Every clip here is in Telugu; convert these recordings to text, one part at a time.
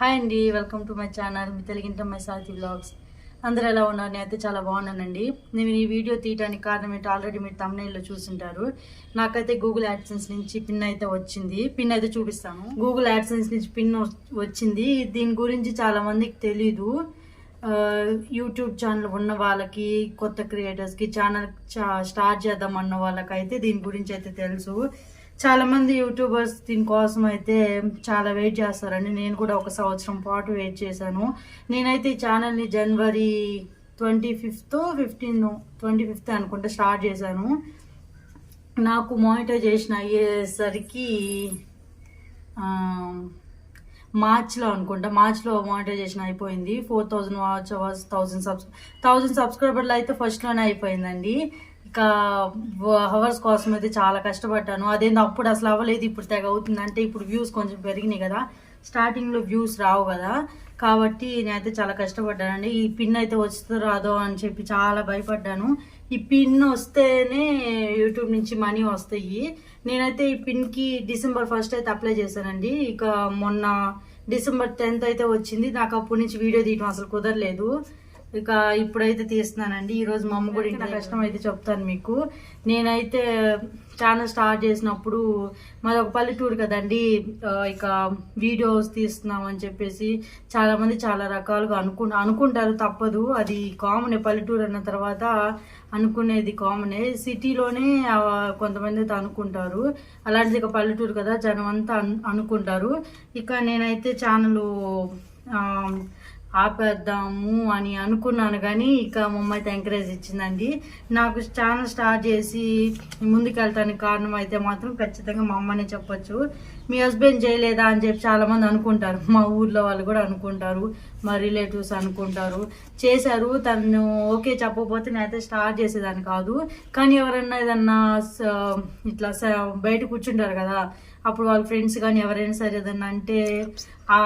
హాయ్ అండి వెల్కమ్ టు మై ఛానల్ మీ తెలుగింట మై సాతి బ్లాగ్స్ అందరూ ఎలా ఉన్నారు? నేనైతే చాలా బాగున్నానండి. నేను ఈ వీడియో తీయడానికి కారణం ఏంటి ఆల్రెడీ మీరు తమిళలో చూసింటారు. నాకైతే గూగుల్ యాడ్సెన్స్ నుంచి పిన్ అయితే వచ్చింది. పిన్ అయితే చూపిస్తాను. గూగుల్ యాడ్సెన్స్ నుంచి పిన్ వచ్చింది. దీని గురించి చాలా మందికి తెలీదు. యూట్యూబ్ ఛానల్ ఉన్న వాళ్ళకి కొత్త క్రియేటర్స్కి ఛానల్ చా- స్టార్ట్ చేద్దాం అన్న వాళ్ళకైతే దీని గురించి అయితే తెలుసు. చాలా మంది యూట్యూబర్స్ దీనికోసం అయితే చాలా వెయిట్ చేస్తారండి. నేను కూడా ఒక సంవత్సరం పాటు వెయిట్ చేశాను. నేనైతే ఈ ఛానల్ని January twenty fifth fifteen twenty fifth అనుకుంటే స్టార్ట్ చేశాను. నాకు మానిటైజేషన్ అయ్యేసరికి మార్చ్లో అనుకుంటా మార్చ్లో మానిటైజేషన్ అయిపోయింది. Four thousand watch hours thousand subs thousand సబ్స్క్రైబర్లు అయితే ఫస్ట్లోనే అయిపోయిందండి. హవర్స్ కోసం అయితే చాలా కష్టపడ్డాను. అదేందో అప్పుడు అసలు అవ్వలేదు ఇప్పుడు తెగ అవుతుంది. అంటే ఇప్పుడు వ్యూస్ కొంచెం పెరిగినాయి కదా. స్టార్టింగ్లో వ్యూస్ రావు కదా. కాబట్టి నేనైతే చాలా కష్టపడ్డానండి. ఈ పిన్ అయితే వస్తుందో రాదో అని చెప్పి చాలా భయపడ్డాను. ఈ పిన్ వస్తేనే యూట్యూబ్ నుంచి మనీ వస్తాయి. నేనైతే ఈ పిన్కి డిసెంబర్ ఫస్ట్ అయితే అప్లై చేశానండి. ఇక మొన్న డిసెంబర్ టెన్త్ అయితే వచ్చింది. నాకు అప్పటి నుంచి వీడియో తీయడం అసలు కుదరలేదు. ఇక ఇప్పుడైతే తీస్తున్నానండి. ఈరోజు మా అమ్మ కూడా ఇంకా కష్టం అయితే చెప్తాను మీకు. నేనైతే ఛానల్ స్టార్ట్ చేసినప్పుడు మాది ఒక పల్లెటూరు కదండి ఇక వీడియోస్ తీస్తున్నాం అని చెప్పేసి చాలా మంది చాలా రకాలుగా అనుకు అనుకుంటారు. తప్పదు. అది కామన్. పల్లెటూరు అన్న తర్వాత అనుకునేది కామనే. సిటీలోనే కొంతమంది అయితే అనుకుంటారు. అలాంటిది ఇక పల్లెటూరు కదా జనం అంతా అను- అనుకుంటారు. ఇక నేనైతే ఛానల్ ఆపేద్దాము అని అనుకున్నాను కానీ ఇక మా అయితే ఎంకరేజ్ ఇచ్చిందండి. నాకు ఛానల్ స్టార్ట్ చేసి ముందుకెళ్తానికి కారణం అయితే మాత్రం ఖచ్చితంగా మా అమ్మనే చెప్పొచ్చు. మీ హస్బెండ్ చేయలేదా అని చెప్పి చాలామంది అనుకుంటారు. మా ఊర్లో వాళ్ళు కూడా అనుకుంటారు. మా రిలేటివ్స్ అనుకుంటారు. చేశారు. తను ఓకే చెప్పకపోతే నేనైతే స్టార్ట్ చేసేదాన్ని కాదు. కానీ ఎవరన్నా ఏదన్నా స- ఇట్లా స- బయట కూర్చుంటారు కదా అప్పుడు వాళ్ళ ఫ్రెండ్స్ కానీ ఎవరైనా సరే ఏదన్నా అంటే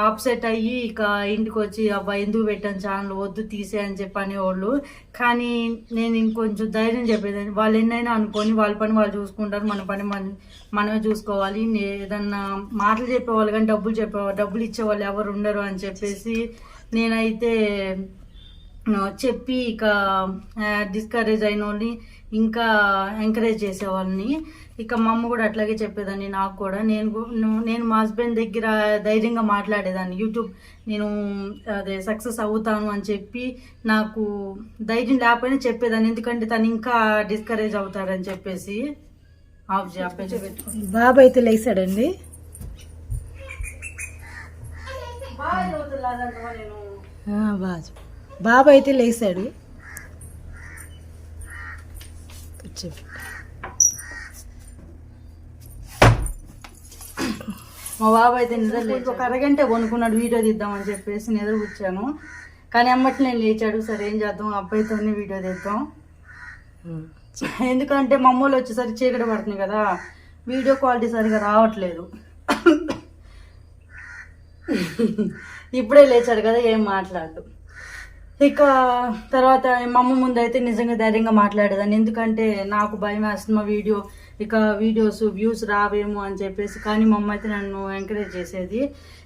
అప్సెట్ అయ్యి ఇక ఇంటికి వచ్చి అబ్బా ఎందుకు పెట్టాను ఛానల్ వద్దు తీసే అని చెప్పి అనేవాళ్ళు. కానీ నేను ఇంకొంచెం ధైర్యం చెప్పేదాన్ని. వాళ్ళు ఎన్నైనా అనుకొని వాళ్ళ పని వాళ్ళు చూసుకుంటారు మన పని మన మనమే చూసుకోవాలి. ఏదన్నా మాటలు చెప్పేవాళ్ళు కానీ డబ్బులు చెప్పేవాళ్ళు డబ్బులు ఇచ్చేవాళ్ళు ఎవరు ఉండరు అని చెప్పేసి నేనైతే చెప్పి ఇక డిస్కరేజ్ అయిన వాళ్ళని ఇంకా ఎంకరేజ్ చేసేవాళ్ళని. ఇక మా అమ్మ కూడా అట్లాగే చెప్పేదాన్ని నాకు కూడా. నేను నేను మా హస్బెండ్ దగ్గర ధైర్యంగా మాట్లాడేదాన్ని. యూట్యూబ్ నేను అదే సక్సెస్ అవుతాను అని చెప్పి నాకు ధైర్యం లేకపోయినా చెప్పేదాన్ని. ఎందుకంటే తను ఇంకా డిస్కరేజ్ అవుతారని చెప్పేసి ఆఫ్ చెప్పేసి పెట్టుకుని బాబు అయితే బాజు బాబు అయితే లేచాడు. మా బాబు అయితే నిద్ర ఒక అరగంట కొనుక్కున్నాడు వీడియో తీద్దామని చెప్పేసి నిద్ర కూర్చాను. కానీ అమ్మటి నేను లేచాడు. సరే ఏం చేద్దాం? అబ్బాయితోనే వీడియో తీద్దాం. ఎందుకంటే మా అమ్మోళ్ళు వచ్చేసరికి చీకటి పడుతుంది కదా. వీడియో క్వాలిటీ సరిగా రావట్లేదు. ఇప్పుడే లేచాడు కదా ఏం మాట్లాడు ఇక తర్వాత మా అమ్మ ముందు అయితే నిజంగా ధైర్యంగా మాట్లాడేదాన్ని. ఎందుకంటే నాకు భయం వేస్తుంది మా వీడియో. ఇక వీడియోస్ వ్యూస్ రావేమో అని చెప్పేసి. కానీ మా అమ్మ అయితే నన్ను ఎంకరేజ్ చేసేది.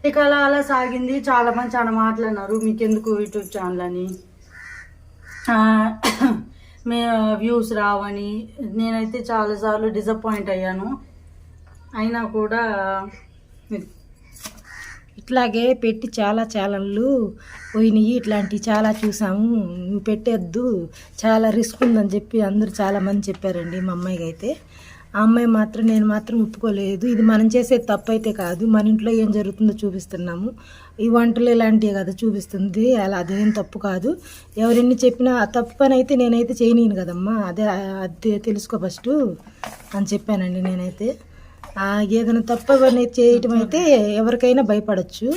ఇక అలా అలా సాగింది. చాలా మంది చాలా మాట్లాడినారు మీకెందుకు యూట్యూబ్ ఛానల్ అని? మే వ్యూస్ రావని. నేనైతే చాలాసార్లు డిసప్పాయింట్ అయ్యాను. అయినా కూడా ఇట్లాగే పెట్టి చాలా ఛానళ్ళు పోయినాయి. ఇట్లాంటివి చాలా చూసాము. నువ్వు పెట్టేద్దు. చాలా రిస్క్ ఉందని చెప్పి అందరూ చాలా మంది చెప్పారండి మా అమ్మాయికి అయితే. ఆ అమ్మాయి మాత్రం నేను మాత్రం ఒప్పుకోలేదు. ఇది మనం చేసే తప్పు అయితే కాదు. మన ఇంట్లో ఏం జరుగుతుందో చూపిస్తున్నాము. ఈ వంటలు ఇలాంటివి కదా చూపిస్తుంది. అలా అదేం తప్పు కాదు. ఎవరెన్ని చెప్పినా ఆ తప్పు పని అయితే నేనైతే చేయనీను కదమ్మా. అదే అది తెలుసుకో ఫస్ట్ అని చెప్పానండి నేనైతే. ఏదైనా తప్పు చేయటం అయితే ఎవరికైనా భయపడచ్చు.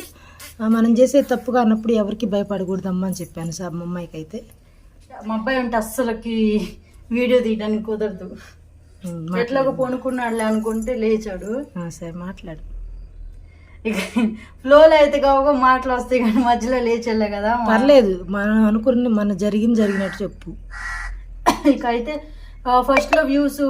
మనం చేసే తప్పుగా అన్నప్పుడు ఎవరికి భయపడకూడదమ్మా అని చెప్పాను సార్ మా అమ్మాయికి అయితే మా అబ్బాయి ఉంటే అస్సలకి వీడియో తీయడానికి కుదరదు. ఎట్లాగో పొనుకున్నాడులే అనుకుంటే లేచాడు. సరే మాట్లాడు. ఇక ఫ్లోలో అయితే కావుగా మాటలు వస్తాయి కానీ మధ్యలో లేచెళ్ళే కదా పర్లేదు మనం అనుకుని మన జరిగింది జరిగినట్టు చెప్పు. ఇక అయితే ఫస్ట్లో వ్యూస్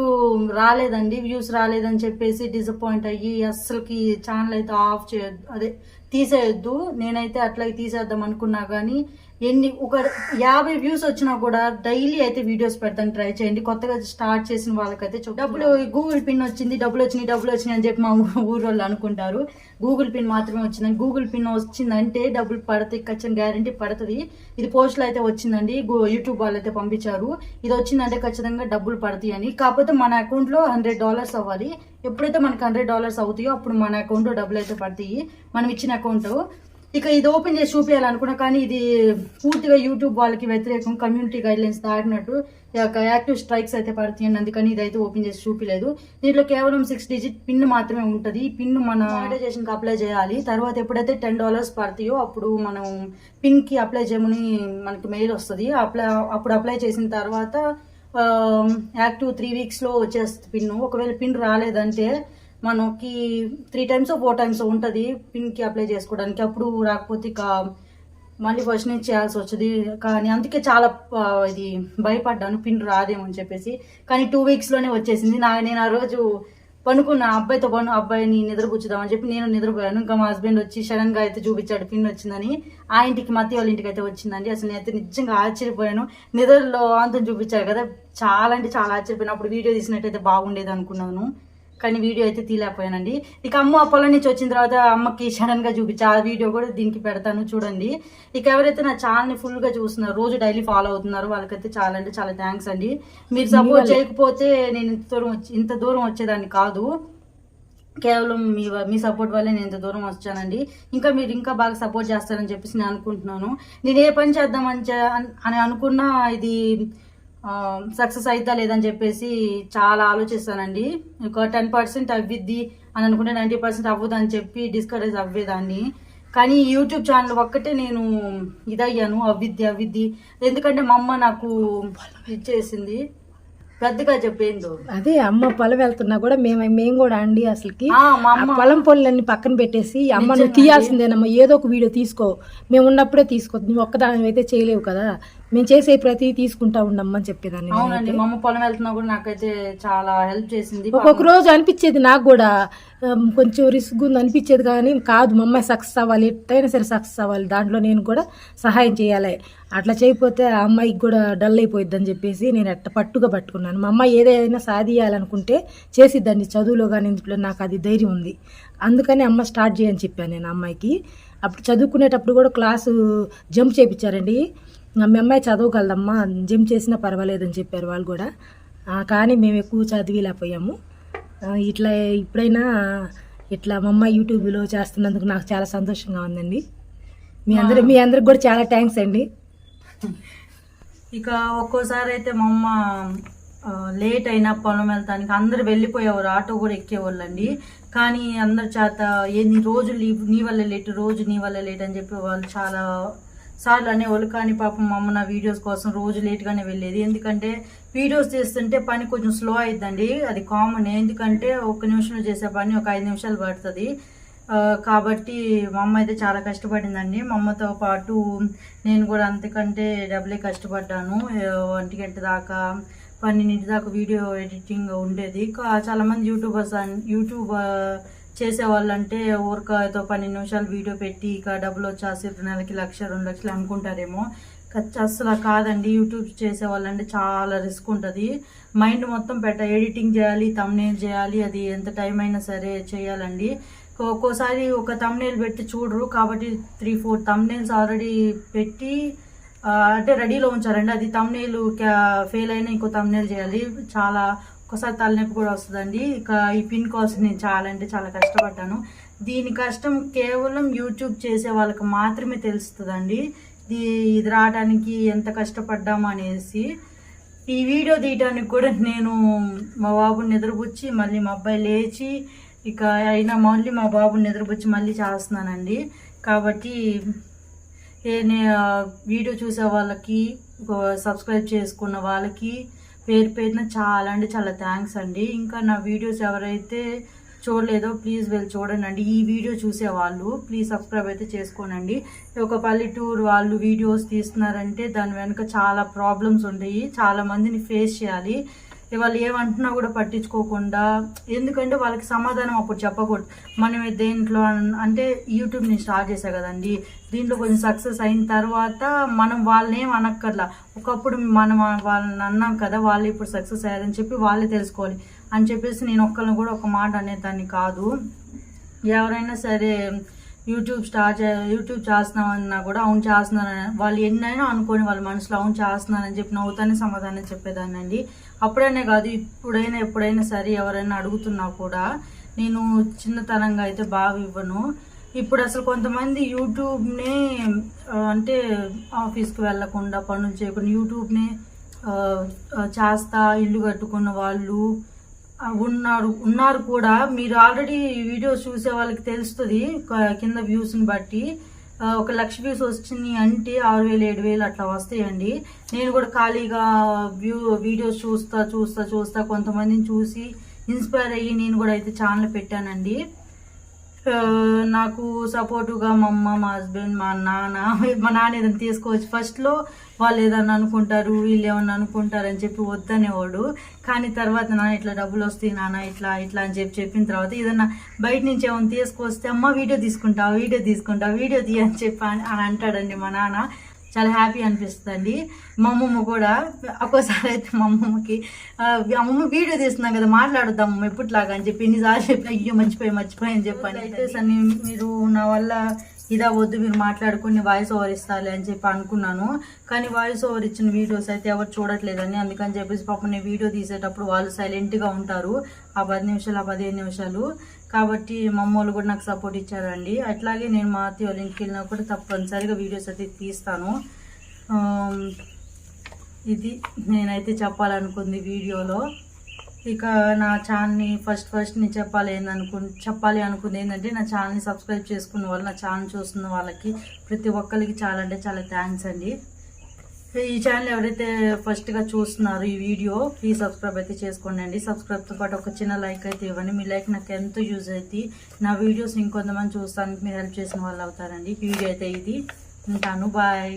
రాలేదండి వ్యూస్ రాలేదని చెప్పేసి డిసప్పాయింట్ అయ్యి అస్సలకి ఛానల్ అయితే ఆఫ్ చేయొద్దు అదే తీసేయొద్దు నేనైతే అట్లాగే తీసేద్దాం అనుకున్నా కానీ ఎన్ని ఒక యాభై వ్యూస్ వచ్చినా కూడా డైలీ అయితే వీడియోస్ పెడతాను ట్రై చేయండి. కొత్తగా స్టార్ట్ చేసిన వాళ్ళకైతే చూ- డబ్బులు గూగుల్ పిన్ వచ్చింది డబ్బులు వచ్చినాయి డబ్బులు వచ్చినాయి అని చెప్పి మా ఊరు వాళ్ళు అనుకుంటారు. గూగుల్ పిన్ మాత్రమే వచ్చింది గూగుల్ పిన్ వచ్చిందంటే డబ్బులు పడతాయి ఖచ్చితంగా గ్యారంటీ పడుతుంది. ఇది పోస్ట్లో అయితే వచ్చిందండి యూట్యూబ్ వాళ్ళు అయితే పంపించారు. ఇది వచ్చిందంటే ఖచ్చితంగా డబ్బులు పడతాయి అని. కాకపోతే మన అకౌంట్లో హండ్రెడ్ డాలర్స్ అవ్వాలి. ఎప్పుడైతే మనకి హండ్రెడ్ డాలర్స్ అవుతాయో అప్పుడు మన అకౌంట్లో డబ్బులు అయితే పడతాయి. మనం ఇచ్చిన అకౌంట్ ఇక ఇది ఓపెన్ చేసి చూపించాలనుకున్నా కానీ ఇది పూర్తిగా యూట్యూబ్ వాళ్ళకి వ్యతిరేకం కమ్యూనిటీ గైడ్ లైన్స్ దాటినట్టు యొక్క యాక్టివ్ స్ట్రైక్స్ అయితే పడుతున్నాయి అందుకని ఇదైతే ఓపెన్ చేసి చూపించలేదు దీంట్లో కేవలం సిక్స్ డిజిట్ పిన్ మాత్రమే ఉంటుంది. ఈ పిన్ మన మానిటైజేషన్కి అప్లై చేయాలి. తర్వాత ఎప్పుడైతే టెన్ డాలర్స్ పడతాయో అప్పుడు మనం పిన్కి అప్లై చేయమని మనకి మెయిల్ వస్తుంది. అప్లై అప్పుడు అప్లై చేసిన తర్వాత యాక్టివ్ త్రీ వీక్స్లో వచ్చేస్తుంది పిన్ ఒకవేళ పిన్ రాలేదంటే మనకి త్రీ టైమ్స్ ఫోర్ టైమ్స్ ఉంటుంది. పిన్కి అప్లై చేసుకోవడానికి. అప్పుడు రాకపోతే ఇక మళ్ళీ ఫస్ట్ నుంచి చేయాల్సి వచ్చేది. కానీ అందుకే చాలా ఇది భయపడ్డాను. పిన్ రాదేమో అని చెప్పేసి. కానీ టూ వీక్స్లోనే వచ్చేసింది. నా నేను ఆ రోజు పనుకున్న అబ్బాయితో పను అబ్బాయిని నిద్రపుచ్చుదామని చెప్పి నేను నిద్రపోయాను. ఇంకా మా హస్బెండ్ వచ్చి సడన్గా అయితే చూపించాడు. పిన్ వచ్చిందని. ఆ ఇంటికి మత్తి వాళ్ళ ఇంటికి అయితే వచ్చిందండి. అసలు నేనైతే నిజంగా ఆశ్చర్యపోయాను. నిద్రలో అంతం చూపించారు కదా. చాలా అంటే చాలా ఆశ్చర్యపోయినప్పుడు వీడియో తీసినట్టయితే బాగుండేది అనుకున్నాను. కానీ వీడియో అయితే తీలేకపోయానండి ఇక అమ్మ ఆ పొలం నుంచి వచ్చిన తర్వాత అమ్మకి సడన్గా చూపించా. ఆ వీడియో కూడా దీనికి పెడతాను చూడండి. ఇక ఎవరైతే నా ఛానల్ని ఫుల్గా చూస్తున్నారు రోజు డైలీ ఫాలో అవుతున్నారు వాళ్ళకైతే చాలా అంటే చాలా థ్యాంక్స్ అండి. మీరు సపోర్ట్ చేయకపోతే నేను ఇంత దూరం వచ్చి ఇంత దూరం వచ్చేదాన్ని కాదు. కేవలం మీ మీ సపోర్ట్ వల్లే నేను ఇంత దూరం వచ్చానండి. ఇంకా మీరు ఇంకా బాగా సపోర్ట్ చేస్తారని చెప్పేసి నేను అనుకుంటున్నాను. నేను ఏ పని చేద్దామని అని అనుకున్నా ఇది సక్సెస్ అయిద్దా లేదని చెప్పేసి చాలా ఆలోచిస్తానండి. ఒక టెన్ పర్సెంట్ అవ్విద్ది అని అనుకుంటే నైంటీ పర్సెంట్ అవ్వదు అని చెప్పి డిస్కరేజ్ అవ్వేదాన్ని. కానీ యూట్యూబ్ ఛానల్ ఒక్కటే నేను ఇదయ్యాను. అవ్విద్ది అవ్విద్ది. ఎందుకంటే మా అమ్మ నాకు ఇచ్చేసింది. పెద్దగా చెప్పేందో. అదే అమ్మ పొలం వెళ్తున్నా కూడా మేము మేము కూడా అండి అసలుకి. పొలం పొలన్నీ పక్కన పెట్టేసి అమ్మ నువ్వు తీయాల్సిందేనమ్మా ఏదో ఒక వీడియో తీసుకో. మేము ఉన్నప్పుడే తీసుకో. నువ్వు ఒక్కదాని అయితే చేయలేవు కదా. మేము చేసే ప్రతి తీసుకుంటా ఉండమ్మా అని చెప్పేదాన్ని అవునండి. మా అమ్మ పొలం వెళ్తున్నా కూడా నాకైతే చాలా హెల్ప్ చేసింది ఒక్కొక్క రోజు అనిపించేది నాకు కూడా. కొంచెం రిస్క్ ఉంది అనిపించేది కానీ కాదు మా అమ్మాయి సక్సెస్ అవ్వాలి ఎట్టయినా సరే సక్సెస్ అవ్వాలి. దాంట్లో నేను కూడా సహాయం చేయాలి. అట్లా చేయకపోతే ఆ అమ్మాయికి కూడా డల్ అయిపోయిద్ది అని చెప్పేసి నేను ఎట్ట పట్టుగా పట్టుకున్నాను. మా అమ్మాయి ఏదైనా సాధియాలనుకుంటే చేసిద్దండి. చదువులో కానీ ఇంట్లో నాకు అది ధైర్యం ఉంది. అందుకని అమ్మ స్టార్ట్ చేయని చెప్పాను నేను అమ్మాయికి. అప్పుడు చదువుకునేటప్పుడు కూడా క్లాసు జంప్ చేయించారండి మీ అమ్మాయి చదవగలదమ్మా జంప్ చేసినా పర్వాలేదని చెప్పారు వాళ్ళు కూడా. కానీ మేము ఎక్కువ చదివిలేకపోయాము ఇట్లా ఇప్పుడైనా ఇట్లా మా అమ్మాయి యూట్యూబ్లో చేస్తున్నందుకు నాకు చాలా సంతోషంగా ఉందండి. మీ అందరి మీ అందరికి కూడా చాలా థ్యాంక్స్ అండి. ఇక ఒక్కోసారి అయితే మా అమ్మ లేట్ అయినా పొలం వెళ్తానికి అందరు వెళ్ళిపోయేవారు ఆటో కూడా ఎక్కేవాళ్ళండి. కానీ అందరి చేత ఎన్ని రోజు లీవ్ నీ వల్ల లేట్ రోజు నీ వల్ల లేట్ అని చెప్పి వాళ్ళు చాలా సార్లు అనేవాళ్ళు కానీ పాపం మా అమ్మ నా వీడియోస్ కోసం రోజు లేట్గానే వెళ్ళేది. ఎందుకంటే వీడియోస్ చేస్తుంటే పని కొంచెం స్లో అయిద్దండి. అది కామన్. ఎందుకంటే ఒక నిమిషంలో చేసే పని ఒక ఐదు నిమిషాలు పడుతుంది. కాబట్టి మా అమ్మ అయితే చాలా కష్టపడిందండి. మా అమ్మతో పాటు నేను కూడా అంతకంటే డబ్బులే కష్టపడ్డాను. ఒంటి గంట దాకా పన్నెండింటి దాకా వీడియో ఎడిటింగ్ ఉండేది. కా- యూట్యూబర్స్ అన్- యూట్యూబ్ ఆ, చేసే వాళ్ళంటే ఊరకతో పన్నెండు నిమిషాలు వీడియో పెట్టి ఇక డబ్బులు వచ్చేసి నెలకి లక్ష రెండు లక్షలు అనుకుంటారేమో. అసలు కాదండి. యూట్యూబ్ చేసే వాళ్ళంటే చాలా రిస్క్ ఉంటుంది. మైండ్ మొత్తం పెట్ట ఎడిటింగ్ చేయాలి తమ్నేల్ చేయాలి అది ఎంత టైం అయినా సరే చేయాలండి. ఒక్కోసారి ఒక తమ్నేల్ పెట్టి చూడరు. కాబట్టి త్రీ ఫోర్ తమ్నేల్స్ ఆల్రెడీ పెట్టి అంటే రెడీలో ఉంచారండి. అది తమ్నేల్ ఫెయిల్ అయినా ఇంకో తమ్నేల్ చేయాలి. చాలా ఒకసారి తలనొప్పి కూడా వస్తుందండి. ఇక ఈ పిన్ కోసం నేను చాలా అంటే చాలా కష్టపడ్డాను. దీని కష్టం కేవలం యూట్యూబ్ చేసే వాళ్ళకి మాత్రమే తెలుస్తుందండి. ఇది ఇది రావడానికి ఎంత కష్టపడ్డాము అనేసి. ఈ వీడియో తీయడానికి కూడా నేను మా బాబుని నిద్రపుచ్చి మళ్ళీ మా అబ్బాయి లేచి ఇక అయినా మళ్ళీ మా బాబుని నిద్రపుచ్చి మళ్ళీ చేస్తున్నానండి. కాబట్టి నేను వీడియో చూసే వాళ్ళకి సబ్స్క్రైబ్ చేసుకున్న వాళ్ళకి పేరు పేరున చాలా అంటే చాలా థ్యాంక్స్ అండి. ఇంకా నా వీడియోస్ ఎవరైతే చూడలేదో ప్లీజ్ వెళ్ళి చూడండి అండి ఈ వీడియో చూసే వాళ్ళు ప్లీజ్ సబ్స్క్రైబ్ అయితే చేసుకోనండి. ఒక పల్లెటూరు వాళ్ళు వీడియోస్ తీస్తున్నారంటే దాని వెనుక చాలా ప్రాబ్లమ్స్ ఉంటాయి. చాలా మందిని ఫేస్ చేయాలి. వాళ్ళు ఏమంటున్నా కూడా పట్టించుకోకుండా ఎందుకంటే వాళ్ళకి సమాధానం అప్పుడు చెప్పకూడదు. మనం దేంట్లో అన్- అంటే యూట్యూబ్ నేను స్టార్ట్ చేశా కదండి. దీంట్లో కొంచెం సక్సెస్ అయిన తర్వాత మనం వాళ్ళని ఏం అనక్కర్లా. ఒకప్పుడు మనం వాళ్ళని అన్నాం కదా వాళ్ళు ఇప్పుడు సక్సెస్ అయ్యారని చెప్పి వాళ్ళే తెలుసుకోవాలి. అని చెప్పేసి నేను ఒక్కరిని కూడా ఒక మాట అనేదాన్ని కాదు. ఎవరైనా సరే యూట్యూబ్ స్టార్ట్ యూట్యూబ్ చేస్తున్నామన్నా కూడా అవును చేస్తున్నానని వాళ్ళు ఎన్నైనా అనుకోని వాళ్ళ మనసులో అవును చేస్తున్నానని చెప్పి నవ్వుతానే సమాధానం చెప్పేదాన్ని అండి. అప్పుడైనా కాదు ఇప్పుడైనా ఎప్పుడైనా సరే ఎవరైనా అడుగుతున్నా కూడా నేను చిన్నతనంగా అయితే బాగా ఇవ్వను. ఇప్పుడు అసలు కొంతమంది యూట్యూబ్ని అంటే ఆఫీస్కి వెళ్ళకుండా పనులు చేయకుండా యూట్యూబ్నే చేస్తా ఇల్లు కట్టుకున్న వాళ్ళు ఉన్నారు. ఉన్నారు కూడా. మీరు ఆల్రెడీ వీడియోస్ చూసే వాళ్ళకి తెలుస్తుంది కింద వ్యూస్ని బట్టి. ఒక లక్ష వ్యూస్ వచ్చినాయి అంటే ఆరు వేలు ఏడు వేలు అట్లా వస్తాయండి. నేను కూడా ఖాళీగా వ్యూ వీడియోస్ చూస్తా చూస్తా చూస్తా కొంతమందిని చూసి ఇన్స్పైర్ అయ్యి నేను కూడా అయితే ఛానల్ పెట్టానండి. నాకు సపోర్టుగా మా అమ్మ మా హస్బెండ్ మా నాన్న మా నాన్న ఏదైనా తీసుకోవచ్చు. ఫస్ట్లో వాళ్ళు ఏదన్నా అనుకుంటారు వీళ్ళు ఏమన్నా అనుకుంటారు అని చెప్పి వద్దనేవాడు. కానీ తర్వాత నాన్న ఇట్లా డబ్బులు వస్తాయి నాన్న ఇట్లా ఇట్లా అని చెప్పి చెప్పిన తర్వాత ఏదన్నా బయట నుంచి ఏమైనా తీసుకొస్తే అమ్మ వీడియో తీసుకుంటా వీడియో తీసుకుంటా వీడియో తీయ అని చెప్పి అని అంటాడండి మా నాన్న. చాలా హ్యాపీ అనిపిస్తుంది మా అమ్మమ్మ కూడా ఒక్కోసారి అయితే మా అమ్మమ్మకి అమ్మమ్మ వీడియో తీస్తున్నాం కదా మాట్లాడుద్దాం ఎప్పటిలాగా అని చెప్పి ఎన్నిసార్లు చెప్పి అయ్యో మర్చిపోయి మర్చిపోయి అని చెప్పని అయితే సన్ని మీరు నా వల్ల ఇదా వద్దు మీరు మాట్లాడుకుని వాయిస్ ఓవర్ ఇస్తాలి అని చెప్పి అనుకున్నాను. కానీ వాయిస్ ఓవర్ ఇచ్చిన వీడియోస్ అయితే ఎవరు చూడట్లేదని అందుకని చెప్పేసి పాపం నేను వీడియో తీసేటప్పుడు వాళ్ళు సైలెంట్గా ఉంటారు. ఆ పది నిమిషాలు ఆ పదిహేను నిమిషాలు. కాబట్టి మా అమ్మ వాళ్ళు కూడా నాకు సపోర్ట్ ఇచ్చారండి. అట్లాగే నేను మా అత్తయ్య వాళ్ళ ఇంటికి వెళ్ళినా కూడా తప్పనిసరిగా వీడియోస్ అయితే తీస్తాను. ఇది నేనైతే చెప్పాలనుకుంది వీడియోలో ఇక నా ఛానల్ని ఫస్ట్ ఫస్ట్ నేను చెప్పాలి ఏందనుకు చెప్పాలి అనుకుంది ఏంటంటే నా ఛానల్ని సబ్స్క్రైబ్ చేసుకున్న వాళ్ళు నా ఛానల్ చూస్తున్న వాళ్ళకి ప్రతి ఒక్కరికి చాలా అంటే చాలా థ్యాంక్స్ అండి. ఈ ఛానల్ ఎవరైతే ఫస్ట్గా చూస్తున్నారు ఈ వీడియో ప్లీజ్ సబ్స్క్రైబ్ అయితే చేసుకోండి అండి. సబ్స్క్రైబ్తో పాటు ఒక చిన్న లైక్ అయితే ఇవ్వండి. మీ లైక్ నాకు ఎంతో యూజ్ అవుతుంది నా వీడియోస్ ఇంకొంతమంది చూస్తానికి మీరు హెల్ప్ చేసిన వాళ్ళు అవుతారండి. వీడియో అయితే ఇది. ఉంటాను. బాయ్.